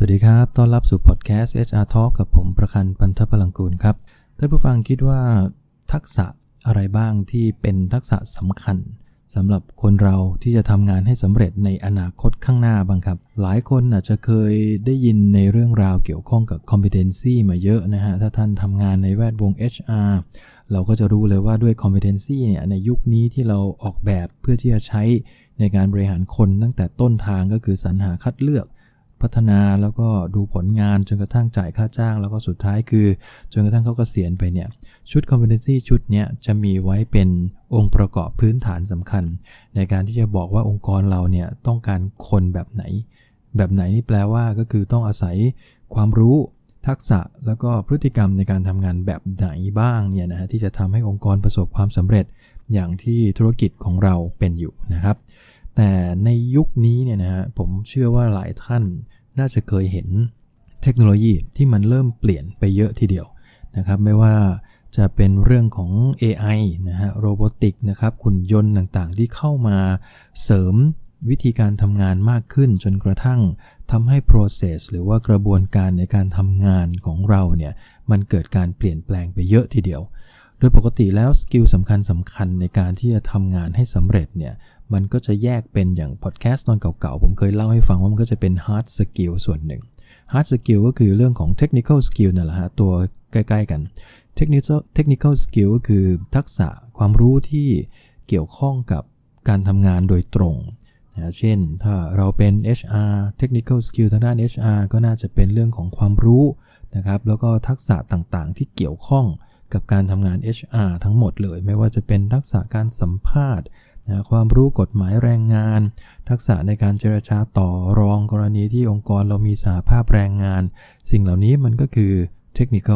สวัสดีครับ ต้อนรับสู่พอดแคสต์ HR Talk กับผมประคันปันทพลังกูลครับ ท่านผู้ฟังคิดว่าทักษะอะไรบ้างที่เป็นทักษะสำคัญสำหรับคนเราที่จะทำงานให้สำเร็จในอนาคตข้างหน้าบ้างครับ หลายคนอาจจะเคยได้ยินในเรื่องราวเกี่ยวข้องกับ competency มาเยอะนะฮะ ถ้าท่านทำงานในแวดวง HR เราก็จะรู้เลยว่าด้วย competency เนี่ยในยุคนี้ที่เราออกแบบเพื่อที่จะใช้ในการบริหารคนตั้งแต่ต้นทางก็คือสรรหาคัดเลือก พัฒนาแล้วก็ดูผลงานจนกระทั่งจ่ายค่าจ้าง แล้วก็สุดท้ายคือ จนกระทั่งเขาก็เสียณไปเนี่ยชุด competency ชุดเนี้ยจะมีไว้เป็นองค์ประกอบพื้นฐานสำคัญ ในการที่จะบอกว่าองค์กรเราเนี่ยต้องการคนแบบไหน แบบไหนนี่แปลว่าก็คือต้องอาศัยความรู้ทักษะแล้วก็พฤติกรรมในการทำงานแบบไหนบ้างเนี่ยนะฮะที่จะทำให้องค์กรประสบความสำเร็จอย่างที่ธุรกิจของเราเป็นอยู่นะครับ แต่ในยุคนี้เนี่ยนะฮะผมเชื่อว่าหลายท่านน่าจะเคยเห็นเทคโนโลยีที่มันเริ่มเปลี่ยนไปเยอะทีเดียวนะครับไม่ว่าจะเป็นเรื่องของ AI นะฮะโรบอติกนะครับขุนยนต์ต่างๆ ที่เข้ามาเสริมวิธีการทำงานมากขึ้นจนกระทั่งทำให้ process หรือว่ากระบวนการในการทำงานของเราเนี่ยมันเกิดการเปลี่ยนแปลงไปเยอะทีเดียว โดยปกติแล้วสกิลสำคัญสำคัญในการที่จะทำงานให้สำเร็จเนี่ยมันก็จะแยกเป็นอย่างพอดแคสต์ตอนเก่าๆ ผมเคยเล่าให้ฟังว่ามันก็จะเป็น hard skill ส่วนหนึ่ง hard skill ก็คือเรื่องของ technical skill นั่นแหละฮะตัวใกล้ๆกัน technical technical skill ก็คือทักษะความรู้ที่เกี่ยวข้องกับการทำงานโดยตรงนะเช่น ถ้าเราเป็น HR technical skill ทางด้าน HR ก็น่าจะเป็นเรื่องของความรู้นะครับแล้วก็ทักษะต่างๆที่เกี่ยวข้อง กับการทำงาน HR ทั้งหมดเลย ไม่ว่าจะเป็นทักษะการสัมภาษณ์นะความรู้กฎหมายแรงงาน ทักษะในการเจรจาต่อรองกรณีที่องค์กรเรามีสหภาพแรงงาน สิ่งเหล่านี้มันก็คือเทคนิค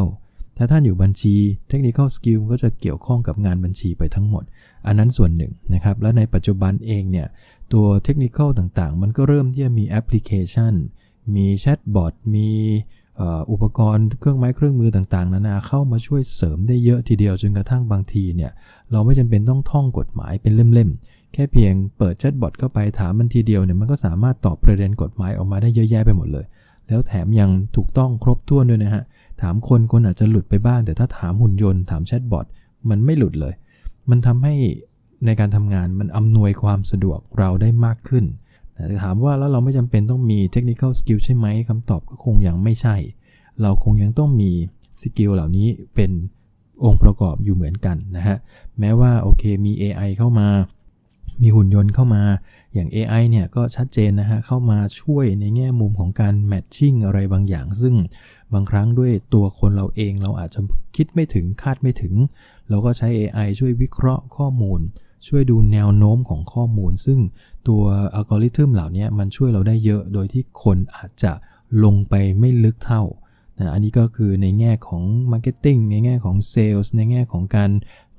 ถ้าท่านอยู่บัญชีเทคนิคสกิลก็จะเกี่ยวข้องกับงานบัญชีไปทั้งหมด อันนั้นส่วนหนึ่งนะครับ และในปัจจุบันเองเนี่ย ตัวเทคนิคต่างๆ มันก็เริ่มที่จะมีแอปพลิเคชัน มีแชทบอทมี อุปกรณ์เครื่องไม้เครื่องมือต่างๆนานาเข้ามาช่วยเสริมได้เยอะทีเดียวจนกระทั่งบางทีเนี่ยเราไม่จำเป็นต้องท่องกฎหมายเป็นเล่มๆ แค่เพียงเปิดแชทบอทเข้าไปถามมันทีเดียวเนี่ยมันก็สามารถตอบประเด็นกฎหมายออกมาได้เยอะแยะไปหมดเลย แล้วแถมยังถูกต้องครบถ้วนด้วยนะฮะถามคนคนอาจจะหลุดไปบ้าง แต่ถ้าถามหุ่นยนต์ถามแชทบอทมันไม่หลุดเลย มันทำให้ในการทำงานมันอำนวยความสะดวกเราได้มากขึ้น แต่ถามว่าแล้วเราไม่จำเป็นต้องมีเทคนิคอลสกิลใช่ไหมคำตอบก็คงยังไม่ใช่ เราคงยังต้องมีสกิลเหล่านี้เป็นองค์ประกอบอยู่เหมือนกันนะฮะ แม้ว่าโอเคมี AI เข้ามา มีหุ่นยนต์เข้ามา อย่าง AI เนี่ยก็ชัดเจนนะฮะ เข้ามาช่วยในแง่มุมของการแมทชิ่งอะไรบางอย่าง ซึ่งบางครั้งด้วยตัวคนเราเองเราอาจจะคิดไม่ถึงคาดไม่ถึง เราก็ใช้ AI ช่วยวิเคราะห์ข้อมูล ช่วยดูแนวโน้มของข้อมูล ซึ่งตัวอัลกอริทึมเหล่านี้มันช่วยเราได้เยอะ โดยที่คนอาจจะลงไปไม่ลึกเท่านะอันนี้ก็คือในแง่ของ Marketing ในแง่ของ Sales ในแง่ของการ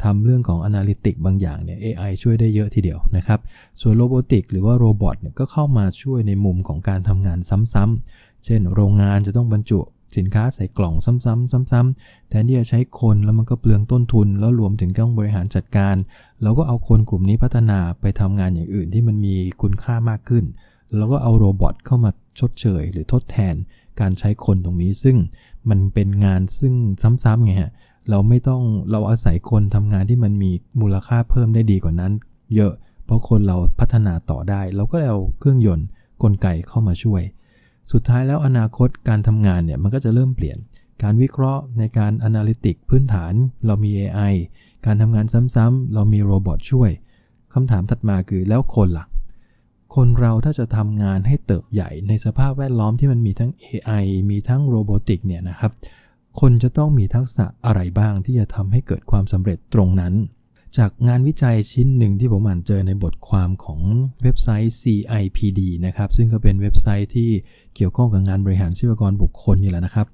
ทำเรื่องของ Analytics บางอย่างเนี่ย AI ช่วยได้เยอะทีเดียวนะครับ ส่วนโรบอติกหรือว่าโรบอทเนี่ยก็เข้ามาช่วยในมุมของการทำงานซ้ำๆ เช่น โรงงานจะต้องบรรจุสินค้าใส่กล่องซ้ำๆซ้ำๆแทนที่จะใช้คนแล้วมันก็เปลืองต้นทุน แล้วรวมถึงต้องบริหารจัดการ เราก็เอาคนกลุ่มนี้พัฒนาไปทำงานอย่างอื่นที่มันมีคุณค่ามากขึ้น แล้วก็เอาโรบอทเข้ามาชดเชย หรือทดแทนการใช้คนตรงนี้ ซึ่งมันเป็นงานซึ่งซ้ำๆไงฮะ เราไม่ต้องเราอาศัยคนทำงานที่มันมีมูลค่าเพิ่มได้ดีกว่านั้น เยอะ เพราะคนเราพัฒนาต่อได้ เราก็เอาเครื่องยนต์กลไกเข้ามาช่วย สุดท้ายแล้วอนาคตการทำงานเนี่ยมันก็จะเริ่มเปลี่ยน การวิเคราะห์ในการ Analytic พื้นฐานเรามี AI การทำงานซ้ำๆเรามีโรบอทช่วยคำถามถัดมาคือแล้วคนละ่ะ คนเราถ้าจะทำงานให้เติบใหญ่ในสภาพแวดล้อมที่มันมีทั้ง AI มีทั้งโรบอติกเนี่ยนะครับ คนจะต้องมีทักษะอะไรบ้างที่จะทำให้เกิดความสำเร็จตรงนั้น จากงานวิจัยชิ้นหนึ่งที่ผมอ่านเจอในบทความของเว็บไซต์ CIPD นะครับ ซึ่งก็เป็นเว็บไซต์ที่เกี่ยวข้องกับงานบริหารทรัพยากรบุคคลนี่แหละนะครับ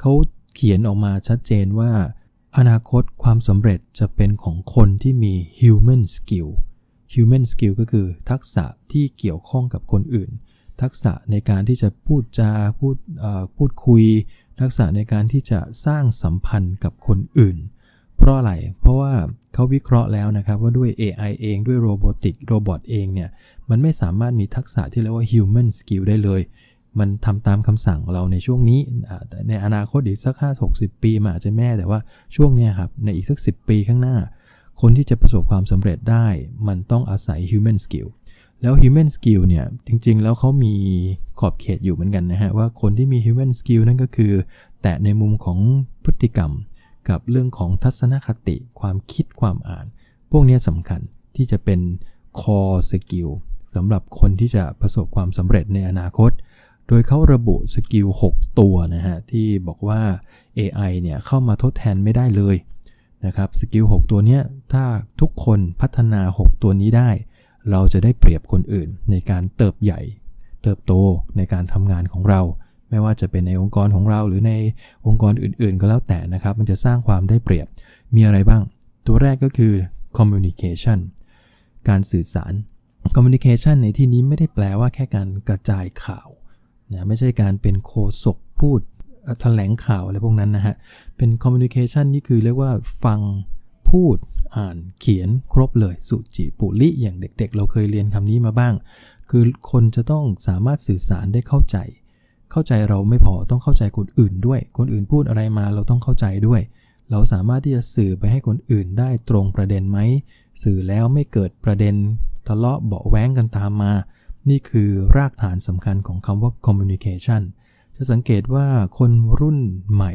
เขาเขียนออกมาชัดเจนว่า อนาคตความสำเร็จจะเป็นของคนที่มี human skill human skill ก็คือทักษะที่เกี่ยวข้องกับคนอื่น ทักษะในการที่จะพูดจาพูดพูดคุย ทักษะในการที่จะสร้างสัมพันธ์กับคนอื่น เพราะอะไร เพราะว่าเขาวิเคราะห์แล้วนะครับว่าด้วย AI เองด้วยโรบอติกโรบอทเองเนี่ยมันไม่สามารถมีทักษะที่เรียกว่า human skill ได้เลย มันทำตามคำสั่งเราในช่วงนี้แต่ในอนาคตอีกสักห้าหกสิปีมันอาจจะแม่แต่ว่าช่วงเนี้ยครับในอีกสักสิปีข้างหน้า คนที่จะประสบความสำเร็จได้ มันต้องอาศัย human skill แล้ว human skill เนี่ยจริงๆ แล้วเขามีขอบเขตอยู่เหมือนกันนะฮะว่าคนที่มี human skill นั่นก็คือ แต่ในมุมของพฤติกรรม กับเรื่องของทัศนคติ ความคิดความอ่าน พวกนี้สำคัญที่จะเป็น core skill สำหรับคนที่จะประสบความสำเร็จในอนาคต โดยเขาระบุสกิล 6 ตัวนะฮะที่บอกว่า AI เนี่ยเข้ามาทดแทนไม่ได้เลยนะครับสกิล 6 ตัวนี้ถ้าทุกคนพัฒนา 6 ตัวนี้ได้ เราจะได้เปรียบคนอื่นในการเติบใหญ่ เติบโตในการทำงานของเรา ไม่ว่าจะเป็นในองค์กรของเราหรือในองค์กรอื่นๆ ก็แล้วแต่นะครับ มันจะสร้างความได้เปรียบมีอะไรบ้าง ตัวแรกก็คือ communication การสื่อสาร communication ในที่นี้ไม่ได้แปลว่าแค่การกระจายข่าว นะไม่ใช่การเป็นโคศกพูดแถลงข่าวอะไรพวกนั้นนะฮะ เป็น communication นี่คือเรียกว่าฟังพูดอ่านเขียนครบเลยสุจิปุลิอย่างเด็กๆ เราเคยเรียนคำนี้มาบ้าง คือคนจะต้องสามารถสื่อสารได้เข้าใจ เข้าใจเราไม่พอต้องเข้าใจคนอื่นด้วย คนอื่นพูดอะไรมาเราต้องเข้าใจด้วย เราสามารถที่จะสื่อไปให้คนอื่นได้ตรงประเด็นไหมสื่อแล้วไม่เกิดประเด็นทะเลาะเบาแว้งกันตามมา นี่คือรากฐานสำคัญของคำว่า communication จะสังเกตว่าคนรุ่นใหม่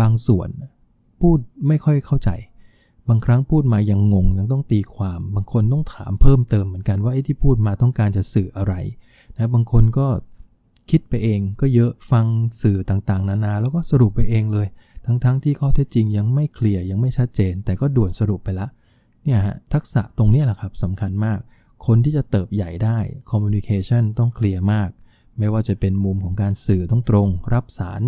บางส่วนพูดไม่ค่อยเข้าใจ บางครั้งพูดมายังงงยังต้องตีความ บางคนต้องถามเพิ่มเติมเหมือนกันว่าไอ้ที่พูดมาต้องการจะสื่ออะไรนะบางคนก็คิดไปเองก็เยอะฟังสื่อต่างๆ นานา แล้วก็สรุปไปเองเลย ทั้งๆทที่ข้อเท็จจริงยังไม่เคลียร์ยังไม่ชัดเจน แต่ก็ด่วนสรุปไปละเนี่ยฮะทักษะตรงนี้แหละครับสำคัญมาก คนที่จะเติบใหญ่ได้ communication ต้องเคลียร์มาก ไม่ว่าจะเป็นมุมของการสื่อต้องตรง รับสาร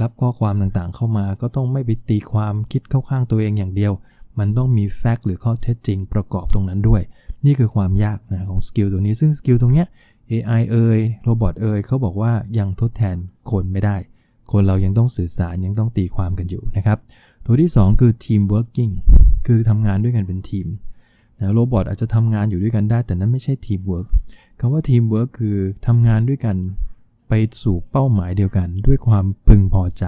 รับข้อความต่างๆเข้ามาก็ต้องไม่ไปตีความคิดเข้าข้างตัวเองอย่างเดียว มันต้องมีแฟกต์หรือข้อเท็จจริงประกอบตรงนั้นด้วย นี่คือความยากนะของสกิลตรงนี้ซึ่งสกิลตรงเนี้ย AI เอ่ยโรบอทเอ่ยเขาบอกว่ายังทดแทนคนไม่ได้ คนเรายังต้องสื่อสารยังต้องตีความกันอยู่นะครับ ตัวที่ 2 คือ team working คือทำงานด้วยกันเป็นทีม นะโรบอทอาจจะทำงานอยู่ด้วยกันได้ แต่นั้นไม่ใช่ทีมเวิร์กคำว่าทีมเวิร์กคือทำงานด้วยกันไปสู่เป้าหมายเดียวกัน ด้วยความพึงพอใจ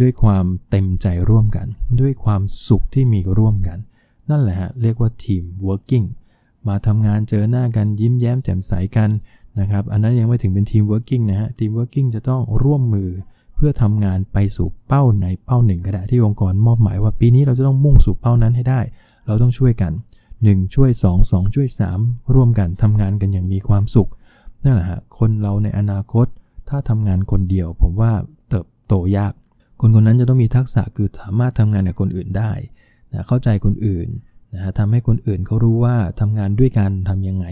ด้วยความเต็มใจร่วมกัน ด้วยความสุขที่มีร่วมกัน นั่นแหละฮะเรียกว่าทีมเวิร์กิ่งมาทำงานเจอหน้ากันยิ้มแย้มแจ่มใสกันนะครับอันนั้นยังไม่ถึงเป็นทีมเวิร์กิ่งนะฮะทีมเวิร์กิ่งจะต้องร่วมมือเพื่อทำงานไปสู่เป้าในเป้าหนึ่งก็ได้ที่องค์กรมอบหมายว่าปีนี้เราจะต้องมุ่งสู่เป้านั้นให้ได้ เราต้องช่วยกัน 1 ช่วย 2 2 ช่วย 3 ร่วมกันทำงานกันอย่างมีความสุขนั่นแหละฮะคนเราในอนาคต ถ้าทำงานคนเดียว ผมว่าเติบโตยาก คนคนนั้นจะต้องมีทักษะคือสามารถทำงานกับคนอื่นได้นะเข้าใจคนอื่นนะฮะทำให้คนอื่นเขารู้ว่าทำงานด้วยกันทำยังไง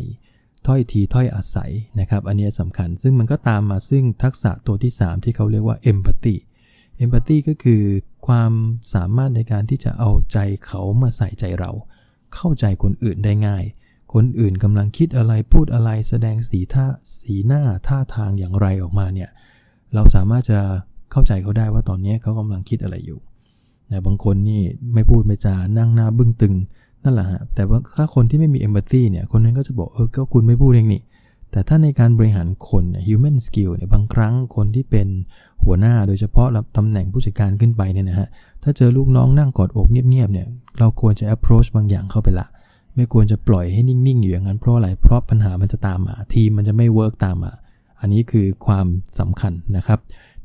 ถ้อยทีถ้อยอาศัยนะครับอันนี้สำคัญซึ่งมันก็ตามมาซึ่งทักษะตัวที่ 3 ที่เขาเรียกว่า empathy empathy ก็คือความสามารถในการที่จะเอาใจเขามาใส่ใจเรา เข้าใจคนอื่นได้ง่าย คนอื่นกำลังคิดอะไรพูดอะไรแสดงสีท่าสีหน้าท่าทางอย่างไรออกมาเนี่ยเราสามารถจะเข้าใจเขาได้ว่าตอนนี้เขากำลังคิดอะไรอยู่แต่บางคนนี่ไม่พูดไม่จานั่งหน้าบึ้งตึงนั่นแหละฮะแต่ว่าถ้าคนที่ไม่มีเอมพัตตีเนี่ยคนนั้นก็จะบอกเออก็คุณไม่พูดเองนี่แต่ถ้าในการบริหารคน human skill เนี่ยบางครั้งคนที่เป็นหัวหน้าโดยเฉพาะรับตำแหน่งผู้จัดการขึ้นไปเนี่ยนะฮะถ้าเจอลูกน้องนั่งกอดอกเงียบๆเนี่ย เราควรจะ approach บางอย่างเข้าไปละ ไม่ควรจะปล่อยให้นิ่งๆ อยู่อย่างนั้นเพราะอะไร เพราะปัญหามันจะตามมา ทีมมันจะไม่ work ตามมา อันนี้คือความสำคัญนะครับ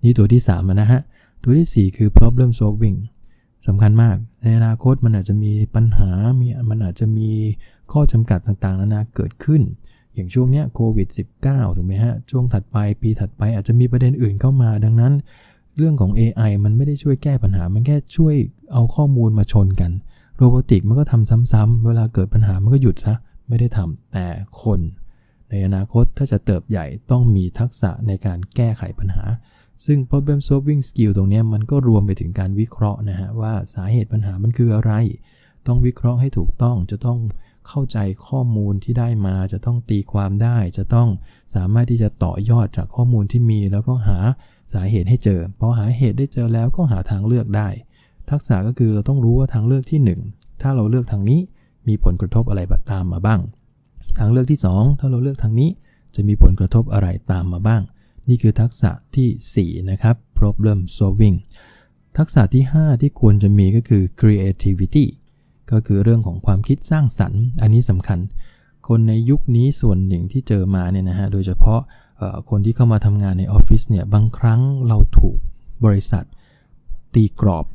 นี่ตัวที่3นะฮะ ตัวที่ 4 คือ problem solving สำคัญมาก ในอนาคตมันอาจจะมีปัญหา มีมันอาจจะมีข้อจำกัดต่างๆ นานาเกิดขึ้น อย่างช่วงนี้โควิด -19 ถูกไหมฮะ ช่วงถัดไปปีถัดไปอาจจะมีประเด็นอื่นเข้ามา ดังนั้น เรื่องของ AI มันไม่ได้ช่วยแก้ปัญหา มันแค่ช่วยเอาข้อมูลมาชนกัน โรบอติกมันก็ทำซ้ำๆเวลาเกิดปัญหามันก็หยุดซะไม่ได้ทำแต่คน ในอนาคตถ้าจะเติบใหญ่ต้องมีทักษะในการแก้ไขปัญหา ซึ่ง problem solving skill ตรงนี้มันก็รวมไปถึงการวิเคราะห์นะฮะว่าสาเหตุปัญหามันคืออะไร ต้องวิเคราะห์ให้ถูกต้องจะต้องเข้าใจข้อมูลที่ได้มา จะต้องตีความได้ จะต้องสามารถที่จะต่อยอดจากข้อมูลที่มี แล้วก็หาสาเหตุให้เจอพอหาเหตุได้เจอแล้วก็หาทางเลือกได้ ทักษะก็คือเราต้องรู้ว่าทางเลือกที่ 1 ถ้าเราเลือกทางนี้มีผลกระทบอะไรตามมาบ้าง ทางเลือกที่ 2 ถ้าเราเลือกทางนี้จะมีผลกระทบอะไรตามมาบ้าง นี่คือทักษะทีสี่ 4 นะครับ problem solving ทักษะที่ 5 ที่ควรจะมีก็คือ creativity ก็คือเรื่องของความคิดสร้างสรรค์ อันนี้สำคัญ คนในยุคนี้ส่วนหนึ่งที่เจอมาเนี่ยนะฮะ โดยเฉพาะคนที่เข้ามาทำงานในออฟฟิศเนี่ย บางครั้งเราถูกบริษัท ตีกรอบ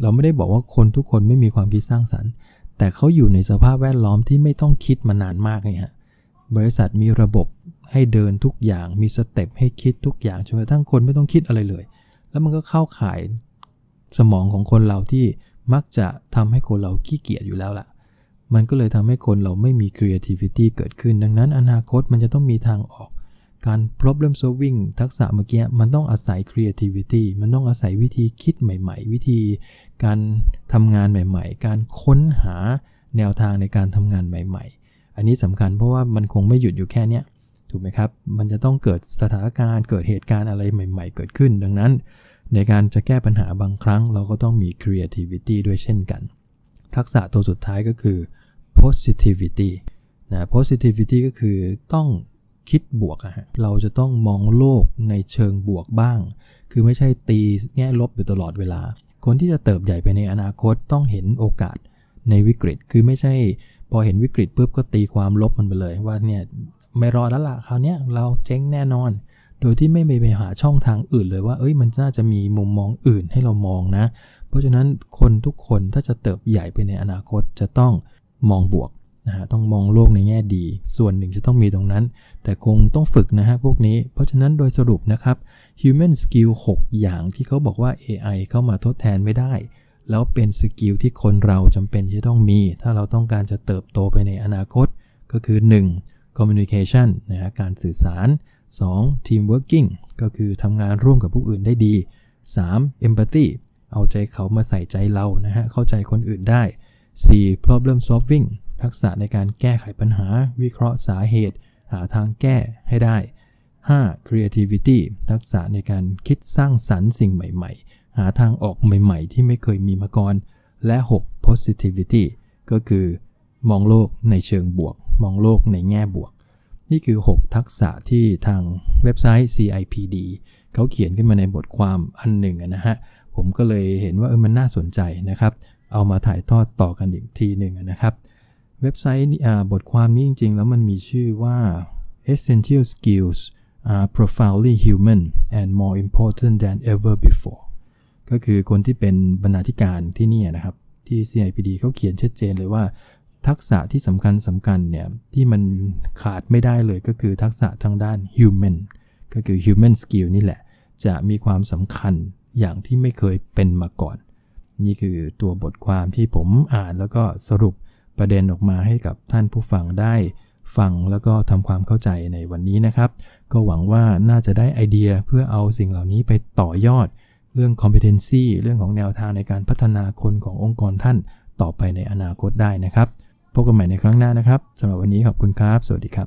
เราไม่ได้บอกว่าคนทุกคนไม่มีความคิดสร้างสรรค์ แต่เขาอยู่ในสภาพแวดล้อมที่ไม่ต้องคิดมานานมากเลยฮะบริษัทมีระบบให้เดินทุกอย่างมีสเต็ปให้คิดทุกอย่างจนกระทั่งคนไม่ต้องคิดอะไรเลย แล้วมันก็เข้าข่ายสมองของคนเราที่มักจะทำให้คนเราขี้เกียจอยู่แล้วล่ะ มันก็เลยทำให้คนเราไม่มี creativity เกิดขึ้น ดังนั้นอนาคตมันจะต้องมีทางออก การ problem solving ทักษะเมื่อกี้มันต้องอาศัย creativity มันต้องอาศัยวิธีคิดใหม่ ๆ วิธีการทำงานใหม่ ๆ การค้นหาแนวทางในการทำงานใหม่ ๆ อันนี้สำคัญเพราะว่ามันคงไม่หยุดอยู่แค่นี้ถูกไหมครับ มันจะต้องเกิดสถานการณ์ เกิดเหตุการณ์อะไรใหม่ ๆ เกิดขึ้น ดังนั้น ในการจะแก้ปัญหาบางครั้ง เราก็ต้องมี creativity ด้วยเช่นกัน ทักษะตัวสุดท้ายก็คือ positivity นะ positivity ก็คือต้อง คิดบวกอะฮะเราจะต้องมองโลกในเชิงบวกบ้าง คือไม่ใช่ตีแง่ลบอยู่ตลอดเวลา คนที่จะเติบใหญ่ไปในอนาคตต้องเห็นโอกาสในวิกฤต คือไม่ใช่พอเห็นวิกฤตปุ๊บก็ตีความลบมันไปเลย ว่าเนี่ยไม่รอแล้วล่ะคราวนี้เราเจ๊งแน่นอน โดยที่ไม่ไปหาช่องทางอื่นเลยว่าเอ้ยมันน่าจะมีมุมมองอื่นให้เรามองนะ เพราะฉะนั้นคนทุกคนถ้าจะเติบใหญ่ไปในอนาคตจะต้องมองบวก นะฮะต้องมองโลกในแง่ดี ส่วนหนึ่งจะต้องมีตรงนั้น แต่คงต้องฝึกนะฮะพวกนี้ เพราะฉะนั้นโดยสรุปนะครับ human skill 6 อย่างที่เขาบอกว่า AI เข้ามาทดแทนไม่ได้ แล้วเป็นสกิลที่คนเราจำเป็นที่ต้องมี ถ้าเราต้องการจะเติบโตไปในอนาคต ก็คือ 1. communication นะฮะการสื่อสาร 2. team working ก็คือทำงานร่วมกับผู้อื่นได้ดี 3. empathy เอาใจเขามาใส่ใจเรานะฮะเข้าใจคนอื่นได้ 4. problem solving ทักษะในการแก้ไขปัญหา วิเคราะห์สาเหตุ หาทางแก้ให้ได้ 5. creativity ทักษะในการคิดสร้างสรรค์สิ่งใหม่ ๆ หาทางออกใหม่ ๆ ที่ไม่เคยมีมาก่อน และ 6. positivity ก็คือมองโลกในเชิงบวก มองโลกในแง่บวก นี่คือ 6 ทักษะที่ทางเว็บไซต์ CIPD เขาเขียนขึ้นมาในบทความอันหนึ่งนะฮะ ผมก็เลยเห็นว่าเออมันน่าสนใจนะครับ เอามาถ่ายทอดต่อกันอีกทีหนึ่งนะครับ เว็บไซต์บทความนี้จริง ๆ แล้วมันมีชื่อว่า essential skills are profoundly human and more important than ever before ก็คือคนที่เป็นบรรณาธิการที่นี่นะครับ ที่ CIPD เขาเขียนชัดเจนเลยว่า ทักษะที่สำคัญสำคัญเนี่ย ที่มันขาดไม่ได้เลยก็คือทักษะทางด้าน human ก็คือ human skill นี่แหละ จะมีความสำคัญอย่างที่ไม่เคยเป็นมาก่อน นี่คือตัวบทความที่ผมอ่านแล้วก็สรุป ประเด็นออกมาให้กับท่านผู้ฟังได้ฟังแล้วก็ทำความเข้าใจในวันนี้นะครับ ก็หวังว่าน่าจะได้ไอเดียเพื่อเอาสิ่งเหล่านี้ไปต่อยอด เรื่อง competency เรื่องของแนวทางในการพัฒนาคนขององค์กรท่านต่อไปในอนาคตได้นะครับ พบกันใหม่ในครั้งหน้านะครับสำหรับวันนี้ขอบคุณครับ สวัสดีครับ